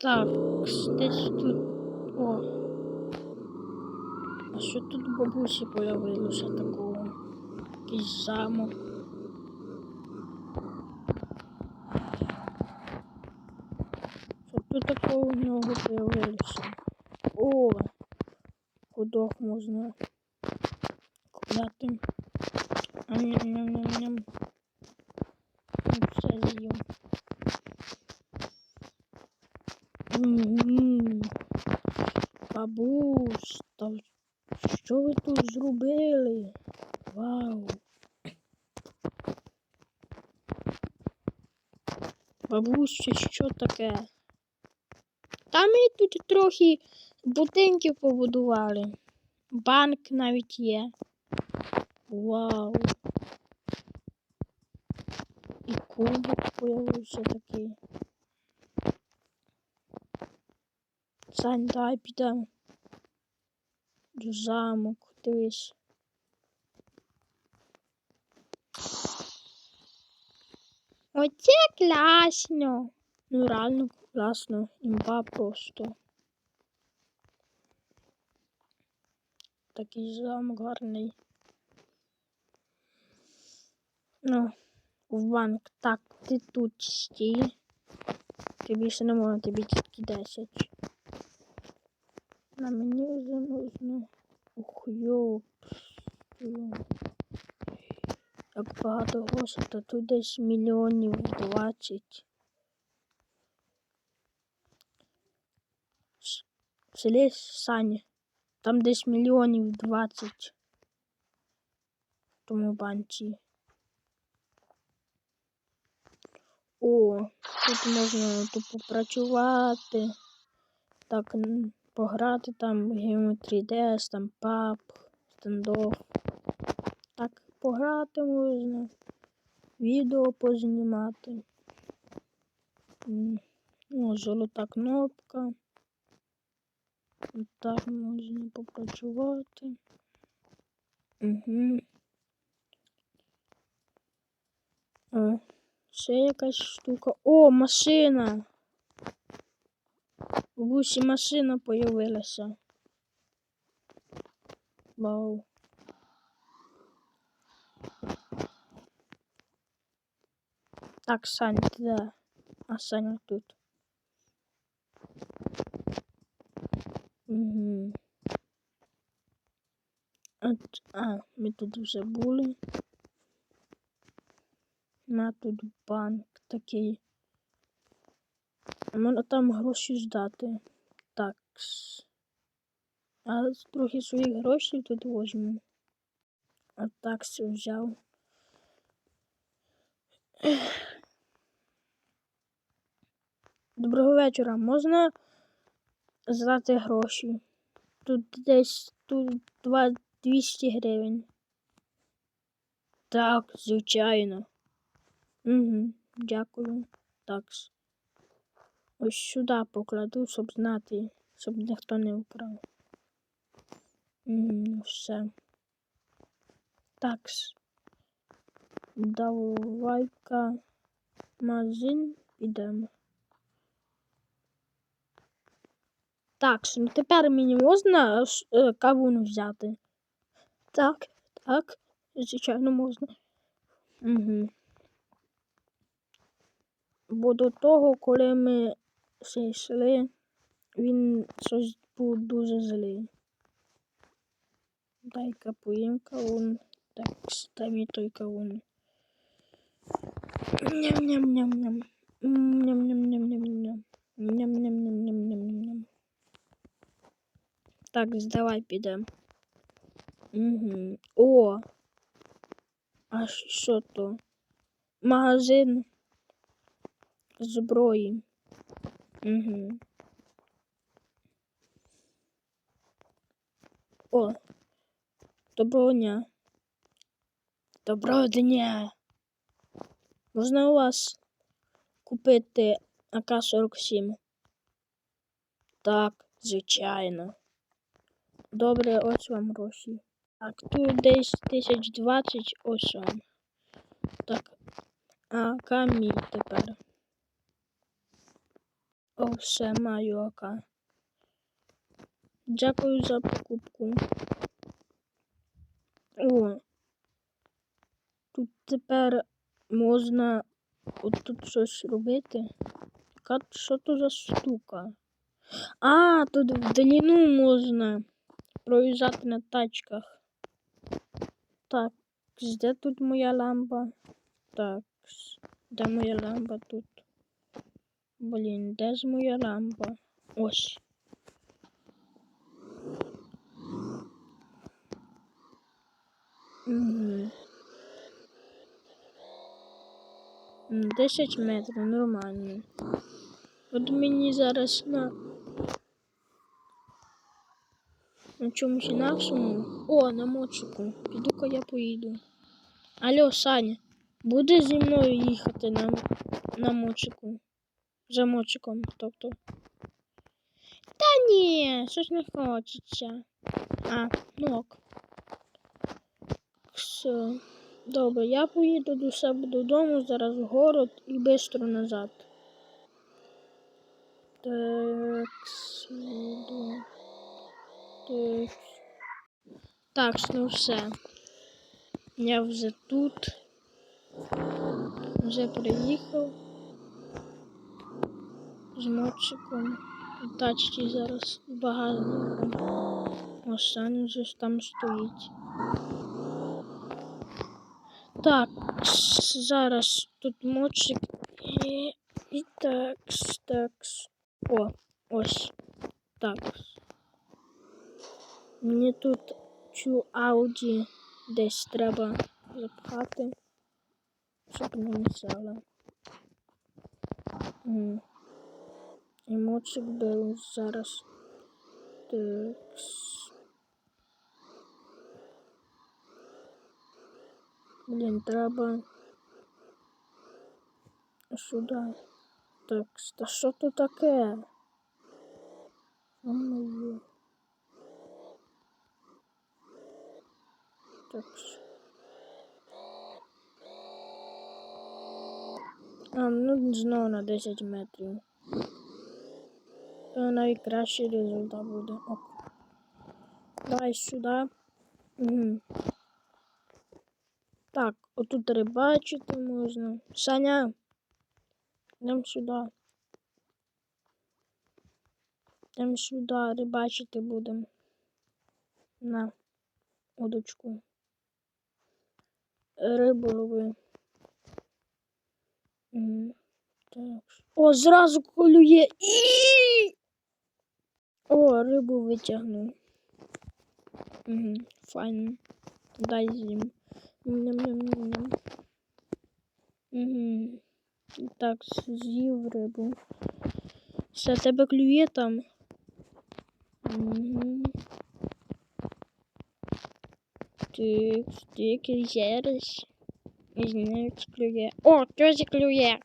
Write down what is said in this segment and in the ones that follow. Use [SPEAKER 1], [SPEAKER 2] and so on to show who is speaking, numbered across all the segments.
[SPEAKER 1] Так, десь тут. О. А що тут бабусі появилося такого? Якийсь замок. Що тут такого в нього появилося? О! Ходок можна купляти. Ням-ням-ням-ням. Все з'їм. Мгм. Бабусь, та що ви тут зробили? Вау. Бабусь, що таке? Та ми тут трохи будинків побудували. Банк навіть є. Вау. І кубок появився такий. Сань, дай підемо. Замок, дивись. Оце класно. Ну реально класно. Імба просто. Такий замок гарний. Ну, в банк. Так, ти тут стій. Ти більше не можна, тобі тільки 10. На мені вже нужно. Ух, йоп. Як багато грошей, то тут десь мільйонів 20. С- В селі Сані. Там десь мільйонів 20 тому банці. О, тут можна тут попрацювати. Так, н- пограти там Geometry DS, там паб, стендоф. Так, пограти можна. Відео познімати. О, золота кнопка. Так можна попрацювати. Угу. О, ще якась штука. О, машина! В бусі машина появилася. Вау. Так, Сань, ти де? А Саня тут. Угу. А, т- а, ми тут вже були. На тут банк такий. Можна там гроші здати. Так. А трохи своїх грошей тут возьму. А так все взяв. Доброго вечора. Можна здати гроші? Тут десь тут 200 гривень. Так, звичайно. Угу, дякую. Так. Ось сюди покладу, щоб знати, щоб ніхто не вкрав. Угу, все. Так. Давай-ка магазин підемо. Так, ну тепер мені можна е, кавун взяти. Так, так, звичайно, можна. Угу. Бо до того, коли ми ще йшли, він щось був дуже злий. Дай-ка поїм кавун. Так, мені той кавун. Ням-ням-ням-ням. Ням-ням-ням-ням-ням. Ням-ням-ням-ням-ням-ням. Так, здавай підемо. Угу. О! А що то? Магазин зброї. Угу. О! Доброго дня. Доброго дня. Можна у вас купити АК-47? Так, звичайно. Добре, ось вам гроші. Так, тут десь 1020, ось вам. Так. А камінь тепер. Все, маю АК. Дякую за покупку. О. Тут тепер можна отут щось робити. Що то за штука? А, тут в долину можна проїжджати на тачках. Так, де тут моя лампа? Так, де моя лампа тут? Блін, де ж моя лампа? Ось. 10 метрів, нормально. От мені зараз на. На чомусь інакшому. О, на мочику. Піду-ка я поїду. Алло, Саня, буде зі мною їхати на, на мочику? За мочиком, тобто. Та ні, щось не хочеться. А, ну ок. Все. Добре, я поїду до себе додому, зараз в город і швидко назад. Так, сюди. Так. Так, ну все. Я вже тут. Вже приїхав. У тачці зараз. Ось Саня вже ж там стоїть. Так, зараз тут мочик і, і так, так. О, ось. Так. Мені тут цю ауді десь треба запхати, щоб не місала. Мочик беру зараз. Так. Блін, треба сюди. Так, та що тут таке? О, моє. Так. А, ну знову на 10 метрів. То найкращий результат буде. Оп. Давай сюди. Угу. Так, отут рибачити можна. Саня. Йдемо сюди. Йдемо сюди, рибачити будемо. На удочку. Рибу лови. Угу. Так. О, зразу колює. І! О, рибу витягнув. Угу, файно. Дай зім. Ням-ням-ням. Угу. Так, з'їв рибу. Все, тебе клює там. Угу. Так, так, зараз. Не знаю, чи клює. О, тоже клює.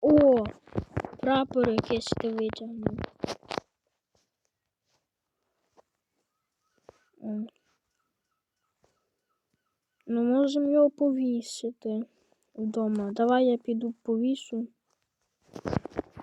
[SPEAKER 1] О, прапор якийсь ти витягнув. Ну, можемо його повісити вдома. Давай я піду повішу.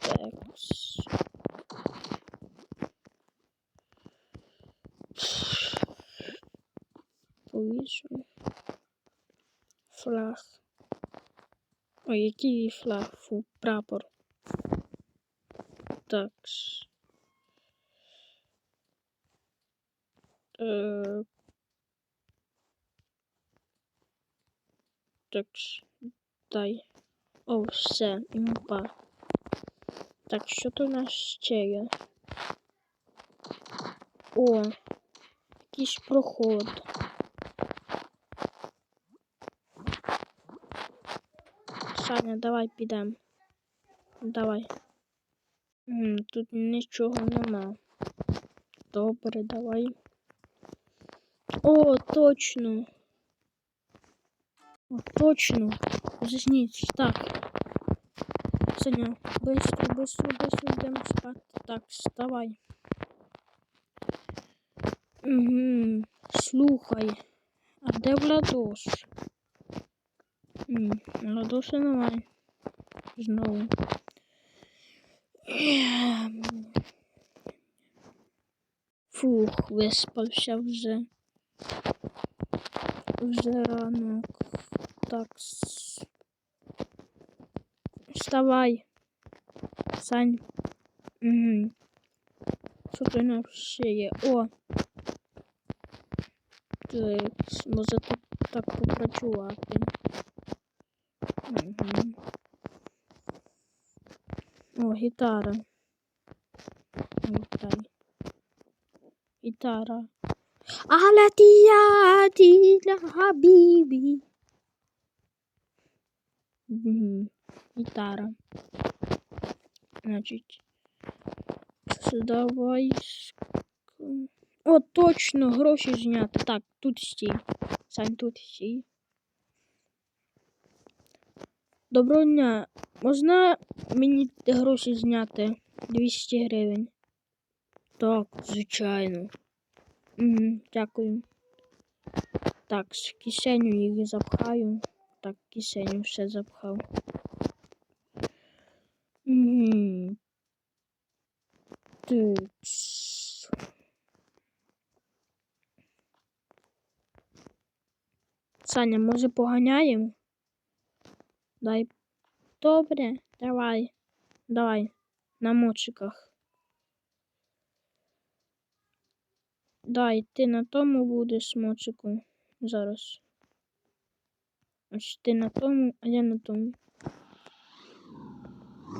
[SPEAKER 1] Так. Повішу. Флаг. Ой, який флаг? Фу, прапор. Так. Е, Так, дай. О, все, імба. Так, що тут у нас ще є? О, якийсь проход. Саня, давай підемо. Давай. М, Тут нічого нема. Добре, давай. О, точно. О, точно. Засніть. Так. Саня, быстро, быстро, быстро йдемо спати. Так, вставай. Угу. Слухай. А де Владос? М, Владоса немає. Знову. Ем. Фух, виспався вже. Вже ранок. Так. Вставай. Сань. Угу. Що ти на ще? О! Так, може тут так попрацювати. Угу. О, гітара. Вітай. Гітара. Я діля. Угу. Гітара. Значить. Давай. О, точно, гроші зняти. Так, тут стій. Сань, тут стій. Доброго дня. Можна мені гроші зняти? 200 гривень. Так, звичайно. Угу, дякую. Так, кишеню їх запхаю. Так, кишеню все запхав. Угу. Так. Саня, може поганяємо? Дай. Добре, давай. Давай. На Дай, ти на тому будеш мочику, Зараз. Ось ти на тому, а я на тому.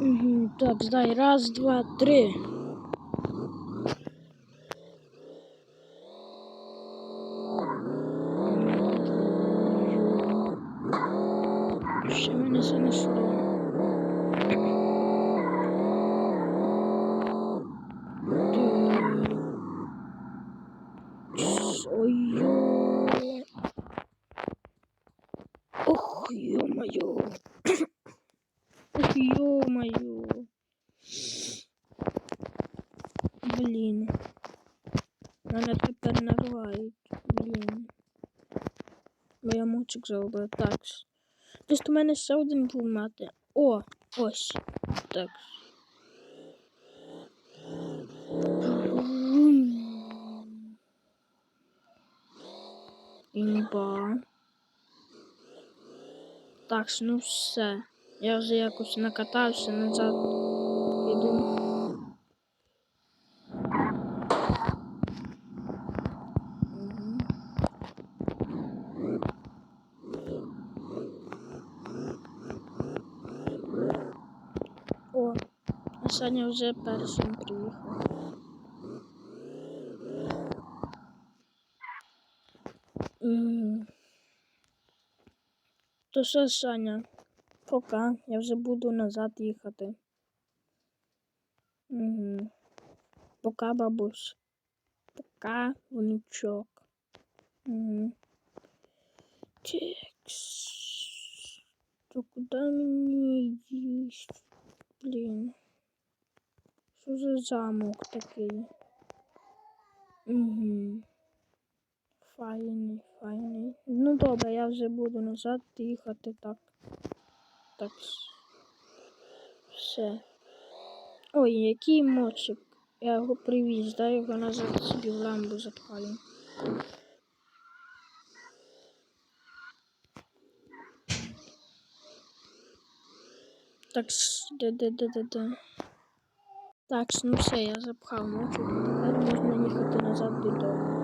[SPEAKER 1] Угу, так, дай. Раз, два, три. Ще мене занесло. Ой-ё. Ох, ё-моё. Ох, ё-моё. Блін. Мене тепер нарвають. Блін. Бо я мовчик зробив. Так. Десь у мене ще один був мати. О, ось. Так. Імба. Так, ну все. Я вже якось накатався назад. Піду. О, а Саня вже першим приїхав. То що, Саня? Пока, я вже буду назад їхати. Угу. Пока, бабусь. Пока, внучок. Угу. Текс. То куди мені їсть? Блін. Що за замок такий? Угу. Файний, файний. Ну добре, я вже буду назад їхати так. Так. Все. Ой, який мочик. Я його привіз, дай його назад собі в ламбу запхаю. Так, с- де, де, де, де, де. Так, ну все, я запхав мочик. Тепер можна їхати назад додому.